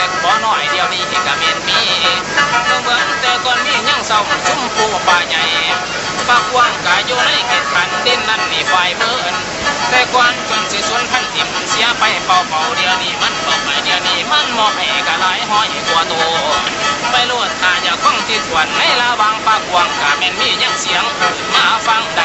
เล็กบ่น้อยเดียวนี้ก็แม่นมีเมื่อเบิ่งแต่ก่อนมียังเศร้าชุ่มปูป่าใหญ่ปากว้างกายอยู่ในเขตขันดินนั้นมีฝ่ายเมินแต่ก่อนจนสิสวนพันทิมเสียไปเป่าเป่าๆเดียวนี้มันบ่ไปเดียวนี้มันมอบให้กะหลายห้อยกว่าโตไปโลดตาอย่าข้องที่ถวนในระวางปากกวางกะแม่นมียังเสียงมาฟังใด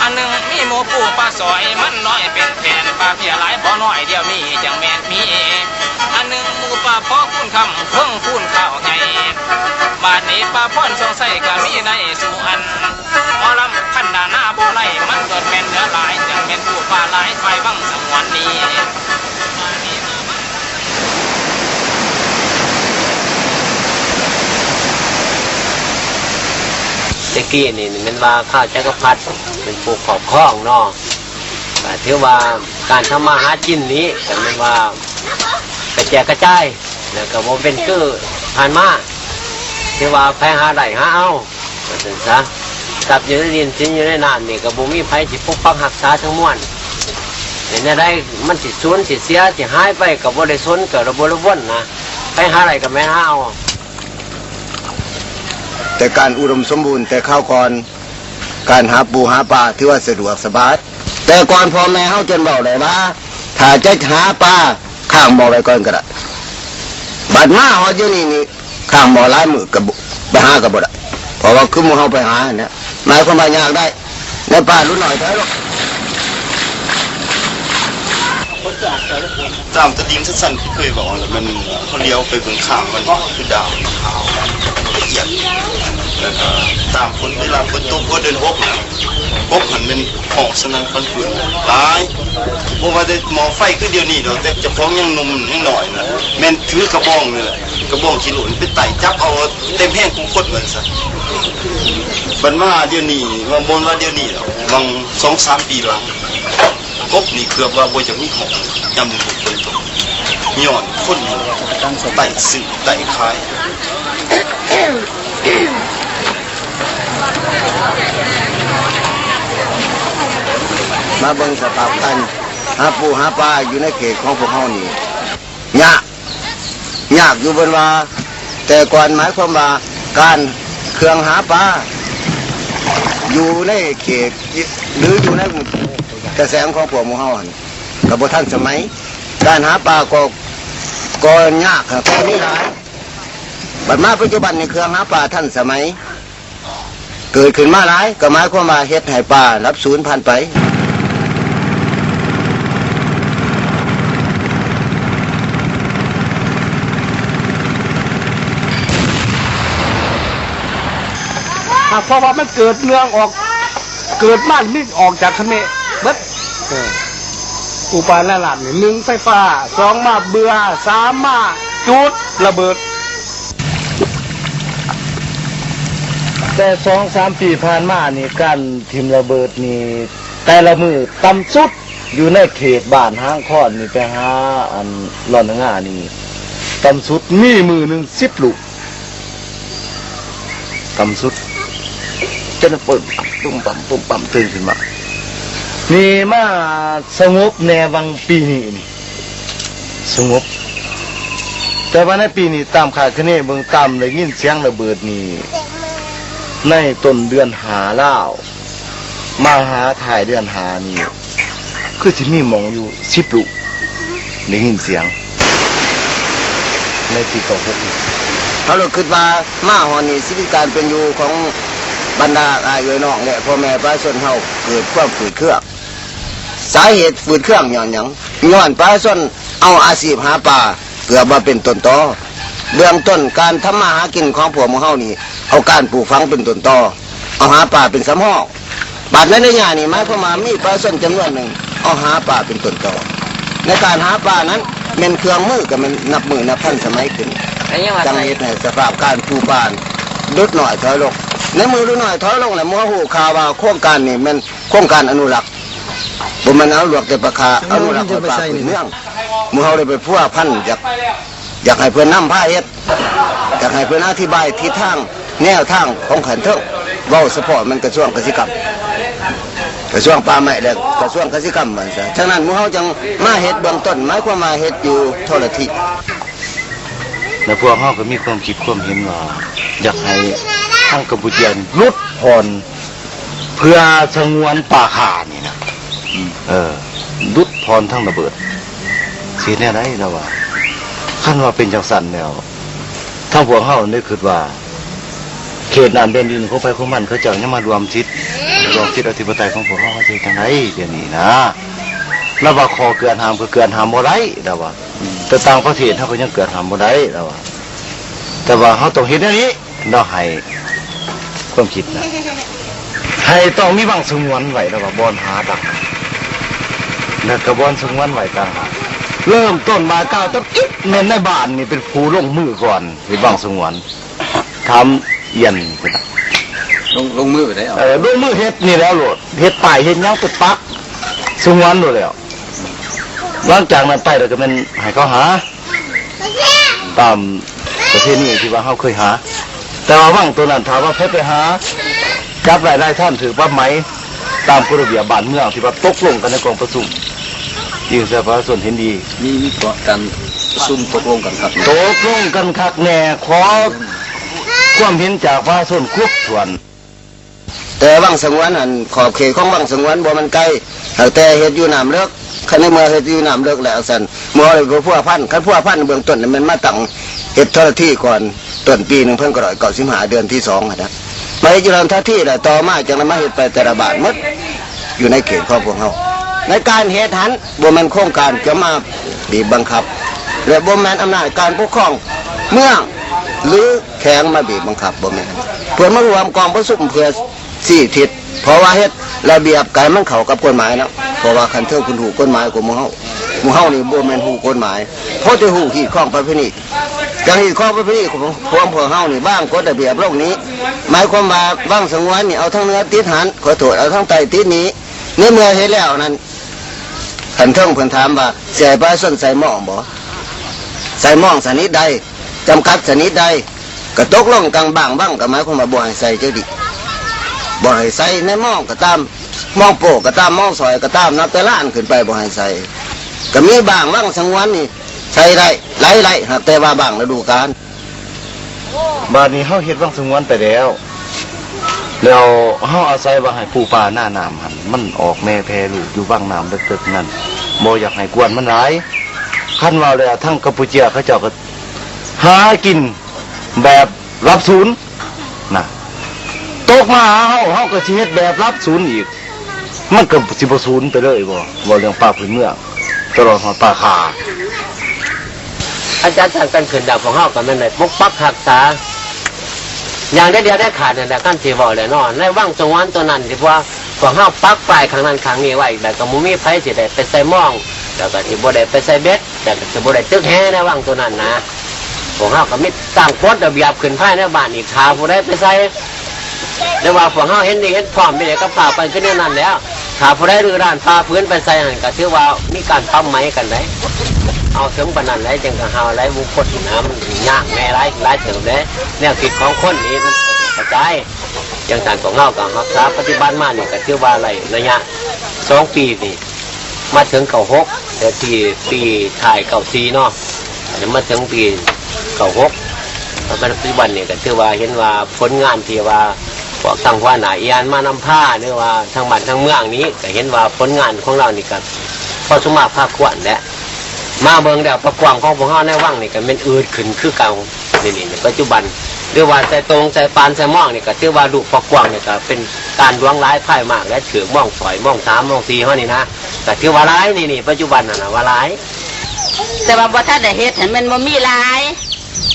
อันหนึ่งมีหมูปูปลาสอยมันน้อยเป็นแผ่นปลาเพียหลายบ่น้อยเดียวมีจังแม่นมี อันหนึ่งมูปลาพอคูณคำเพิ่งคูณข้าวไงบาดนี้ปลาพ่อนสงสัยก็มีในสู่อันหมอลำพันดาหน้าโบไลมันเกิดแม่นเหลือหลายจังแม่นปูปลาหลายไปบังสังวันนี้ตะกี้นี่มันว่าข้าวจักรพรรดิเป็นผู้ขอบครองเนาะแต่ถือว่าการทำมาหากินนี้แต่มันว่า กระแจกกระจายแล้วก็บ่เป็นคือผ่านมาถือว่าแพงหาได้หาเอาว่าซั่นซะกับอยู่ในดินสินอยู่ในน้ำนี่ก็บ่มีไผสิปกปักรักษาทั้งมวลเห็นได้มันสิสูญสิเสียสิหายไปก็บ่ได้สนก็ระบ่ระวนนะไปหาได้ก็แม่นหาเอาแต่การอุดมสมบูรณ์แต่ข้าวก่อนการหาปูหาปลาถือว่าสะดวกสบายแต่ก่อนพ่อแม่เฮาจนบอกเลยว่าถ้าจะหาปลา ข้างบ่อไว้ก่อนก็ได้บัดมาเฮาอยู่นี่นี่ข้างบ่อหลายมือกับไปหากับบ่ได้เพราะว่าคือมู่เฮาไปหาเนี่ยหมายความว่ายากได้ในป่ารุ่นหน่อยเท่านั้นตามตะดิงสั้นๆที่เคยบอกแล้วมันเขาเลี้ยวไปเบื้องข้างมันคือดาวขาวละเอียด แล้วก็ตามคนเวลาฝนตกก็เดินหกนะหกหันเป็นหอกสนั่นฟันฝืนหลายเพราะว่าได้หมอไฟคือเดียวนี้เนาะแต่จะพ้องยังนุ่มยังหน่อยนะแม่นถือกระบองนี่แหละกระบองขี้หลุนไปไต่จับเอาเต็มแห้งคุ้มคดเหมือนซะบันว่าเดียวนี้ว่าบนว่าเดียวนี้เนาะบางสองสามปีหลังกบนี่เกือบว่าบ่จะมีของยำหนึ่งหกเป็นตกย้อนคนไต่สื่อไต่คาย มาเบิ่งสภาพกันหาปูหาปลาอยู่ในเขตของพวกเฮานี่ยากยากอยู่บนว่า แต่ก่อนหมายความว่าการเครื่องหาปลาอยู่ในเขตหรืออยู่ในกระแสของพวกมูเฮาหั่นกับบ่ทันสมัย การหาปลาก็ก็ยากครับก็มีหลายบัดมาปัจจุบันในเครื่องหาปลาทันสมัย เกิดขึ้นมาหลายก็หมายความว่าเฮ็ดให้ปลารับศูนย์พันไปอะเพราะว่ามันเกิดเมืองออก เกิดบ้านนี่ออกจากเขมรเบิดเอออุปาลหลานนี่หนึ่งไฟฟ้าสองมาเบือสามมาจุดระเบิด แต่สองสามปีผ่านมานี่การทิมระเบิดนี่แต่ละมือต่ำสุดอยู่ในเขตบ้านห้างคอนนี่ไปหาอันหล่อนง่านี่ต่ำสุดมีมือหนึ่งสิบลูกต่ำสุดจนเปิดปุ่มปั๊มปุ่มปั๊มตื่นขึ้นมานี่มาสงบแนวังปีนี่สงบแต่ว่าในปีนี้ตามขาดคะเนเบิ่งตามเลยยินเสียงระเบิดนี่ ในต้นเดือนหาเล่ามาหาถ่ายเดือนหานี่คือที่มีหมองอยู่สิบลูกได้ยินเสียง ในที่เก่าพวกนี้เขาเลยคิดว่ามาหอนี่สิวิการเป็นอยู่ของบรรดาอายเอ๋ยน้องและพ่อแม่ประชาชนเฮาเกิดความฝืดเครื่องสาเหตุฝืดเครื่องย้อนหยังย้อนประชาชนเอาอาชีพหาปลาเกือบมาเป็นต้นตอเบื้องต้นการทำมาหากินของพวมู่เฮานี่ เอาการปลูกฝังเป็นต้นต่อเอาหาปลาเป็นสำหองบาดในระยะนี่หมายความามีประชาชนจำนวนหนึ่งเอาหาปลาเป็นต้นต่อในการหาปลานั้นเป็นเครื่องมือกับมันนับมือนับพันสมัยขึ้นจังไงเหตุให้สภาพการปลูกบ้านลดหน่อยถอยลงในมือลดหน่อยถอยลงแล้วมัวหูข่าว่าโครงการนี่มันโครงการอนุรักษ์บ่แมันเอาหลวกแต่ประคาอนุรักษ์ไป่าพื้นเมืองมือเฮาได้ไปพัวพันอยากอยากให้เพื่อนนำผ้าเฮ็ดอยากให้เพื่อนอธิบายทิศทาง แนวทางของขันเถอะเว้าเฉพาะมันกระทรวงกสิกรรมกระทรวงป่าไม้และกระทรวงเกษตรกรรมเหมันซะฉะนั้นมูเฮาจังมาเฮ็ดเบื้องต้นหมายความว่าเฮ็ดอยู่โทรทิแล้วพวกเขาก็มีความคิดความเห็นว่าอยากให้ทางกัมพูชาลดผ่อนเพื่อสงวนป่าขานี่นะเออลดผ่อนทั้งระเบิดสีแน่ไรแล้วว่าขั้นว่าเป็นจังสันแล้วทั้งพวกเขาได้คิดว่า เขตนานเดนดินเขาไปของมันเขาเจ้ายังมารวมทิศรวมทิศอธิปไตยของพวกเขาเขาจะจังไรเดี๋ยวนี้นะแล้วว่าคอเกินหามก็เกินหามบ่ไรแล้วว่าแต่ต่างประเทศเขาก็ยังเกิดหามบ่ได้แล้วว่าแต่ว่าเขาต้องเห็นอันนี้เราให้ความคิดนะให้ต้องมีบางสงวนไว้แล้วว่าบอนหาดักแล้วก็บอนสงวนไว้ต่างหากเริ่มต้นมาก้าวต้นอิ๊บเน้นในบ้านนี่เป็นผู้ลงมือก่อนหรือบางสงวนทำ เอียนไปนะลงลงมือไปได้เอาเออลงมือเฮ็ดนี่แล้วโหลดเฮ็ดป้ายเฮ็ดหยังติดปักสงวนโหลดแล้วหลังจากนั้นไปเราก็เป็นให้เขาหา ตามประเทศนี้ที่ว่าเขาเคยหา แต่ว่าว่างตัวนั้นถามว่าเพชรไปหาจับรายได้ท่านถือว่าไหม ตามกฎระเบียบบ้านเมืองที่ว่าตกลงกันในกองประชุมยิ่งสภาส่วนเห็นดี มีมีการซุ่มตกลงกันครับ ตกลงกันคักแน่ขอ ความเห็นจากว่าส่วนคุบส่วน แต่วังสงวนอันขอบเขตของวังสงวนบ่มันไกลหากแต่เฮ็ดอยู่น้ำเลิกคันในเมื่อเฮ็ดอยู่น้ำเลิกแล้วซั่นหมอเลยพัวพันคันพัวพันเบื้องต้นนี่มันมาตั้งเฮ็ดโทรที่ก่อนต้นปีหนึ่งเพิ่นก็ร้อยเก้าสิบห้าเดือนที่สองนะมาเฮ็ดอยู่ลำท่าที่แหล้วต่อมาจังนั้นมาเฮ็ดไปแต่ละบาทมดอยู่ในเขตของพวเฮาในการเฮ็ดหันบ่ม่นโครงการจะมาบีบบังคับและบ่แม่นอำนาจการปกครองเมือง หรือแข็งมาบีบบังคับบ่แม่นเพื่อมารวมกองประสุมเพื่อสี่ทิศเพราะว่าเฮ็ดระเบียบการมันเข้ากับกฎหมายนะเพราะว่าคันเทิงคุณหูกฎหมายของหมู่เฮาหมู่เฮานี่บ่แม่นหูกฎหมายเพราะจะหูขีดข้องประเพณีจังหีดข้องประเพณีของพวกพวกเฮานี่บ้างกฎระเบียบโลกนี้ หมายความว่าบ้างสงวนนี่เอาทั้งเนื้อติดหันขอโทษเอาทั้งไตติดนี้ในเมื่อเฮ็ดแล้วนั้นคันเทิงเพิ่นถามว่าให้ปลาส้นใส่หม้องบ่ใส่หม่องสนิทใด จำกัดสนิทใดก็ตกลงกลางบางบ้างก็หมายความว่าบ่ให้ใส่เจ้าดิบ่ให้ใส่ในหม่องก็ตามหม่องโปกก็ตามหม่องซอยก็ตามนับแต่ล้านขึ้นไปบ่ให้ใส่ก็มีบางบ้างสังวันนี่ใส่ได้หลไรหากแต่ว่าบางฤดูกาลบ้านนี้เขาเฮ็ดว่างสงวนไปแล้ว แล้วเขาอาศัยว่าให้ปูปลาหน้าน้ำหันมันออกแม่แพรลูกอยู่ว่างน้ำเล็กๆนั่นบ่อยากให้กวนมันหลายขั้นว่าแล้วทั้งกัมพูชาเขาเจ้าก็ หากินแบบรับศูนย์นะตกมาหาเฮาเฮาก็สิเฮ็ดแบบรับศูนย์อีก มันก็สิบ่ศูนย์ไปเลยบ่บ่เรื่องป่าพื้นเมืองตลอดหอดป่าคาอาจารย์ทางการเขืนดาวของเฮากันนั่นแหละปกปักรักษา อย่างได้เดียวได้ขาดนั่นแหละกันที่บอกเลยเนาะในว่างสงวนตัวนั้นที่ว่าของเฮาปักปลายข้างนั้นข้างนี้ไว้แต่ก็บ่มีไผสิได้ไปใส่หม่องแล้วก็สิบ่ได้ไปใส่เบ็ดแต่ก็สิบ่ได้ตึกแห่ในว่างตัวนั้นนะ ของเฮาก็มีตั้งกฎระเบียบขึ้นภายในบ้านอีกถ้าผู้ใดไปใส่แต่ว่าของเฮาเห็นดีเห็นพร้อมไปเลยก็พาไปขึ้นแนวนั้นแล้วถ้าผู้ใดรื้อร้านพาพื้นไปใส่นั่นก็ถือว่ามีการปั๊มไหมกันได้เอาถึงปนนันแล้วจังก็เฮาไรบุคคลนะมันยากแม่ไรไรถึงเลยแนวคิดของคนนี้มันกระจายอย่างการของเฮากับรักษาปฏิบัติมานี่ก็ถือว่าอะไรระยะสองปีนี่มาถึงเก่าหกแต่ปีปีถ่ายเก่าซีเนาะอันนี้มาถึงปี เก่าหกแล้วปัจจุบันเนี่ยก็ถือว่าเห็นว่าผลงานที่ว่าพวกทางว่าหนาอียานมานำผ้าหรือว่าทางบ้านทางเมืองนี้ก็เห็นว่าผลงานของเรานี่ก็พอสมมาภาคขวัญและมาเบิ่งแล้วประกวางของพวกเฮาในว่างนี่ก็เป็นอืดขึ้นคือเก่านี่นี่ปัจจุบันหรือว่าใส่ตรงใส่ปานใส่ม่องนี่ก็ถือว่าลูกประกวางนี่ก็เป็นการดวงร้ายพ่ายมากและถือม่องฝอยม่องสามม่องสี่เฮานี่นะก็ถือว่าร้ายนี่นี่ปัจจุบันน่ะนะว่าร้าย แต่ว่าบ่ทันได้เฮ็ดเห็นมันบ่มีหลาย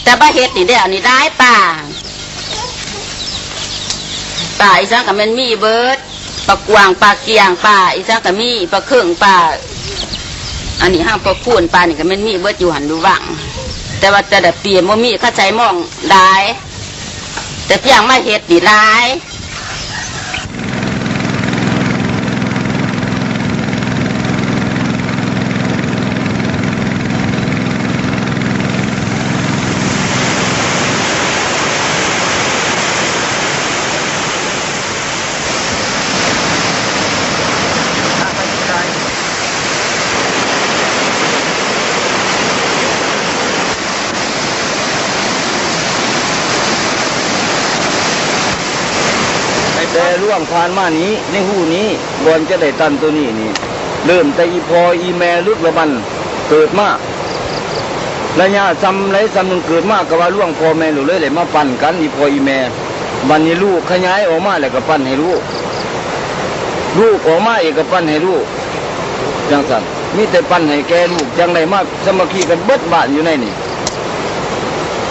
แต่บ่เฮ็ดนี่เด้อนี่ได้ป่าป่าอีสางกับมันมีเบิร์ดปลากวางปลาเกียงป่าอีสางกับมีปลาเครื่องป่าอันนี้ห้างปลาคูนป่านี่กับมันมีเบิร์ดอยู่หันดูวังแต่ว่าแต่ละปีบ่มีเข้าใจมองได้แต่เพียงมาเฮ็ดนี่หลาย ล่ วงผ่านมานี้ในหูนี้ก่อนจะได้ตันตัวนี้นี่ เริ่มแต่อีพออีแม่ลึกละบันเกิดมาระยะซ้ำไรซ้ำหนึ่งเกิดมากก็ว่าล่วงพอแม่หนูเลยเลยมาปั่นกันอีพออีแม่บันนี้ลูกขยายออกมาแล้วก็ปั่นให้ลูกลูกออกมาเอกก็ปั่นให้ลูกจังสันมีแต่ปั่นให้แกลูกจังไรมาสมัคคีกันเบิดบ้านอยู่ในนี่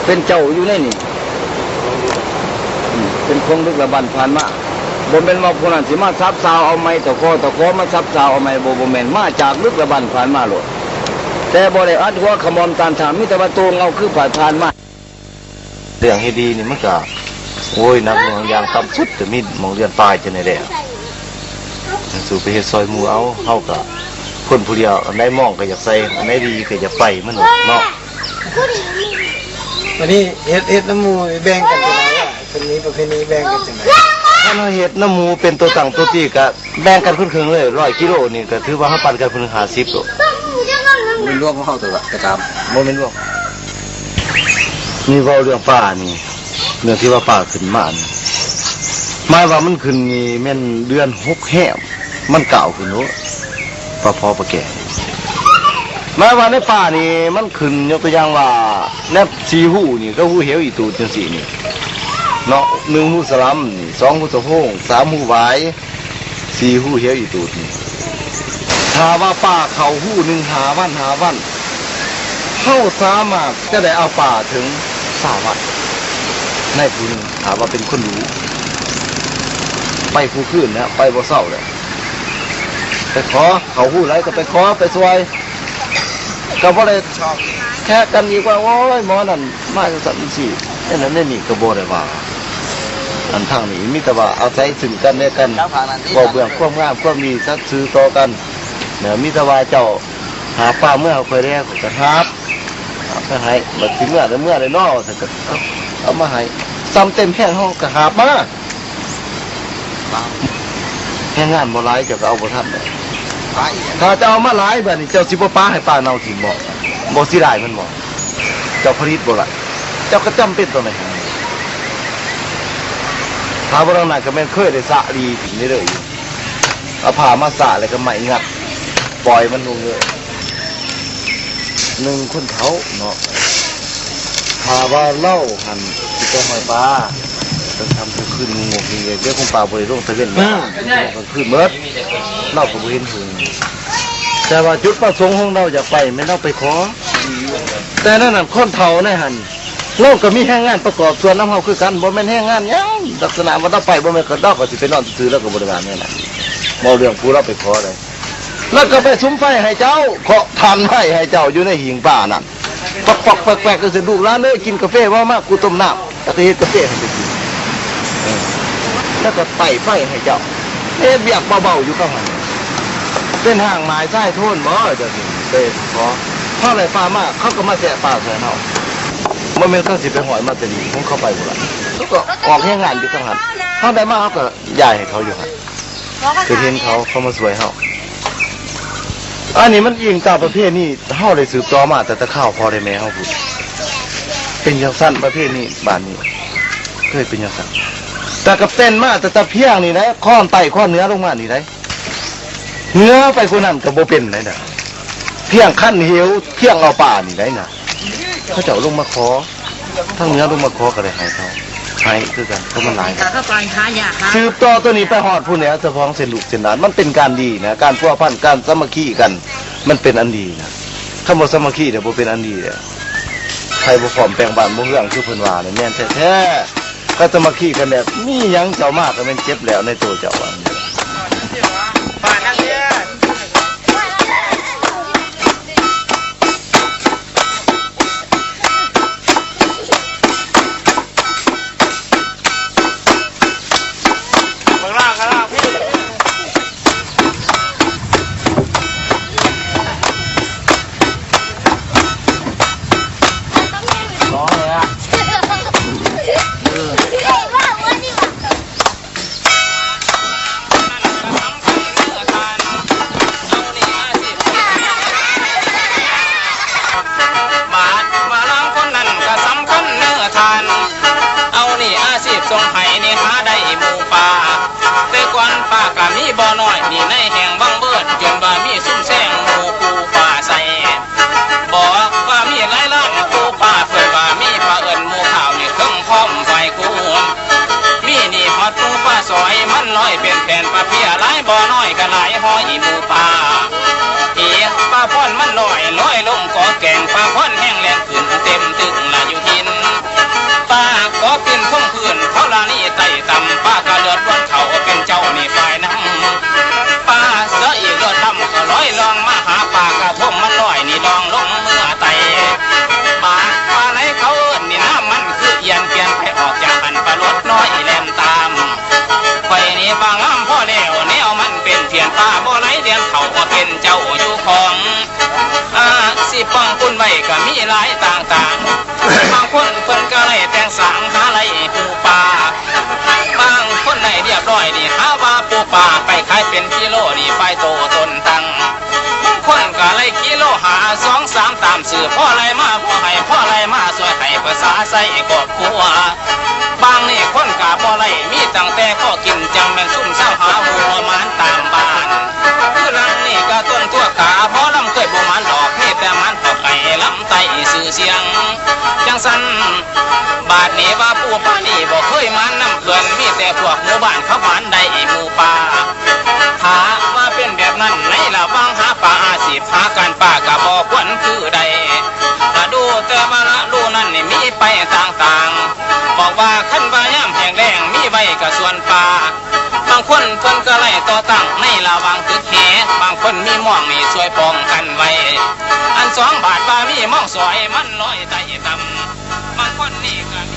เป็นเจ้าอยู่ในนี่เป็นคงลึกละบันผ่านมา บ่เป็นว่าพวกนั้นสิมาซับซาวเอาไม้ตะโคตะโคมาซับซาวเอาไม้บ่บ่แม่นมาจากลึกละบันผ่านมาโลดแต่บ่ได้อัดหัวขมอมตามถามมีแต่ว่าตรงเอาคือผ่านผ่านมาเรื่องให้ดีนี่มันก็โอ้ยนักเมืองอย่างต่ำสุดจะมีหมองเรียนตายจะในแดงสู่ไปเฮ็ดซอยหมูเอาเฮาก็คนผู้เดียวอันไหนมองก็อยากใส่อันไหนดีก็อยากไปมันเนาะวันนี้เฮ็ดเฮ็ดน้ำมูแบ่งกันจังไดอะคนนี้ประเพณีแบ่งกันจังได ถ้าเราเฮ็ดน้ำหมูเป็นตัวตั้งตัวตีก็แบ่งกันครึ่งๆเลยร้อยกิโลนี่ก็ถือว่าเฮาปั่นกันเพิ่น50โลมันรวมของเฮาตัวละแต่กรรมบ่แม่นบ่นี่เว้าเรื่องป่านี่เรื่องที่ว่าป่าขึ้นมานี่หมายว่ามันขึ้นนี่แม่นเดือน6แฮมมันเก่าขึ้นโน้ปลาพอปลาแก่หมายว่าในป่านี่มันขึ้นยกตัวอย่างว่าแนบสีหูนี่ก็หูเหวอีตูดจังซี่นี่ เนาะหนึ่งหูสลัมสองหูสะโพงสามหูหวายสี่หูเหวอีตูดนี่ถ้าว่าป่าเขาหูหนึ่งหาวันหาวันเข้าสามารถจะได้เอาป่าถึงสาวัดในผู้นึงถามว่าเป็นคนรู้ไปผู้ขึ้นนะไปบ่เศร้าเลยไปขอเขาหู้ไรก็ไปขอไปสวยก็บ่ได้แค่กันอีกว่าโอ้ยหมอนั่นมาจังสันสินั่นนั่นนี่นี่ก็บ่ได้ว่าอันทางนี้มีแต่ว่าเอาใจซึ่งกันและกันบ่เบื่อความงามความมีสักซื้อต่อกันเนี่ยมีแต่ว่าเจ้าหาปลาเมื่อเคยได้ก็จะทับหาไปให้บัดถึงเมื่อได้เมื่อได้นอแต่ก็เอาเอามาให้ซ้ำเต็มแห้งห้องก็หาบมาแค่งานบ่หลายเจ้าก็เอาบ่ทันเลยไปอีกถ้าเจ้าเอามาหลายแบบนี้เจ้าสิบ่ป้าให้ป้าเนาถิ่มบ่ บ่สิได้มันบ่เจ้าผลิตบ่ล่ะเจ้าก็จำเป็นต้องได้ให้ถ้าบ่ต้องนั้นก็แม่นเคยได้สะดีถิ่มได้เลยอยู่เอาผ้ามาสะแล้วก็ไหมงัดปล่อยมันลงเลยหนึ่งคนเขาเนาะถ้าว่าเล่าหันสิก็หอยปลาต้องทำทุกคืนงงๆเดี๋ยวคงปลาบ่ได้ลงตะเวนนะก็คืนเบิดเราก็บ่เห็นถึง แต่ว่าจุดประสงค์ของเราอยากไปไม่เราไปขอ แต่นั่นน่ะคนเฒ่าในหันเราก็มีแห้งงานประกอบส่วนน้ำเฮาคือกันบ่แม่นแห้งงานยังลักษณะว่าเราไปบ่แม่นก็ดอกก็สิไปนอนซื่อแล้วก็บ่ได้ว่าแม่นน่ะบ่เรื่องผู้เราไปขอเลยแล้วก็ไปสุมไฟให้เจ้าเคาะทานไฟให้เจ้าอยู่ในหิงป่านั่นปอกปอกแปลกๆก็สิลูกหลานเอ้ยกินกาแฟว่ามากกูต้มน้ำแล้วก็เฮ็ดกาแฟให้กินแล้วก็ไต่ไฟให้เจ้าเอ๊ะเบียกเบาๆอยู่ข้างหลัง เป็นห่างหมายใต้ทุ่นบ่จะสิเป็นขอเพราะอไรปลามากเขาก็มาแสะปลาใส่เฮามันเป็นเขาสิไปหอยมาแตดีของเข้าไปหมดละเขาก็ออกแห้งงานอยู่ข้างหันเขาได้มาเขาก็ย้ายให้เขาอยู่หันคือเห็นเขาเขามาสวยเฮาอันนี้มันยิงตามประเภทนี้เฮาได้สืบต่อมาแต่ตะข้าวพอได้แม่เฮาพูดเป็นย่างสั้นประเภทนี้บ้านนี้เคยเป็นย่างสั้นแต่กับเต้นมาแต่ตะเพียงนี่นะข้อนไตข้อนเนื้อลงมานี่ได้ เนื้อไปคนนั้นก็บ่เป็นเลยนะเพียงขั้นเหวเพียงเอาป่านี่ได้นะเขาจะเอาลงมาขอทั้งเนื้อลงมาขอก็ได้ให้เขาให้คือกันเพราะมันหลายกันเข้าไปหายาหาสืบต่อตัวนี้ไปหอดผู้เนี้ยเฉพาะเส้นลูกเส้นหลานมันเป็นการดีนะการพัวพันการสามัคคีกัน มันเป็นอันดีนะคำว่าสามัคคีเดี๋ยวบ่เป็นอันดีเลยใครบ่พร้อมแปลงบ้านบ่เรื่องคือเพิ่นว่าเนี่ยแม่นแท้ๆก็สามัคคีกันแบบมีหยังเจ้ามากก็แม่นเจ็บแล้วในตัวเจ้าอันนี้มา ทานเอานี่อาชีพทรงไห้นี่หาได้หมู่ป่าก็มีบ่อน้อยนี่ในแห่งบังเบิดจนว่ามีซุ่มแซงหมู่ปูป่าใสบอกว่ามีหลายล้านปูป่าเพื่อว่ามีปลาเอิญหมู่ข่าวนี่เครื่องพร้อมไฟกูมีนี่ฮอดปูป่าซอยมันลอยเป็นแผ่นปลาเพียหลายบ่อน้อยก็หลายห้อยหมู่ป่า เป็นเจ้าอยู่ของอาสิป้องคุณไว้ก็มีหลายต่างๆ บางคนเพิ่นก็ไล่แต่งสางหาไล่ปูปลาบางคนในเรียบร้อยนี่หาว่าปูปลาไปขายเป็นกิโลนี่ไปโตตนตังบางคนก็ไล่กิโลหาสองสามตามสื่อพ่อไรมาพ่อให้พ่อไรมาสวยให้ภาษาใส่กอบครัวบางนี่คนกาบ่อไรมีตั้งแต่พ่อกินจังแม่นซุ่มเศร้าหาหัวมานตามบ้านคือหลังนี่ ตัวกาบ่ลำเคยบ่มานดอกนี่แต่มันพอไก่ลำไตสื่อเสียง จังสันบาดนี้ว่าปู่ป้านี่บ่เคยมันน้ำเพื่อนมีแต่พวกหมู่บ้านเขาหมานได้หมู่ป่าถาว่าเป็นแบบนั้นในระว่างหาปลาอาชีพหาการป่าก็บ่ควรคือใดถ้าดูแต่ว่าละลูนั่นนี่มีไปต่างๆ บอกว่าขั้น บางคนมีม่วงมีช่วยป้องกันไว้ อันสองบาทบามีม่องสวยมันลอยใต้ตำบางคนนี่กัน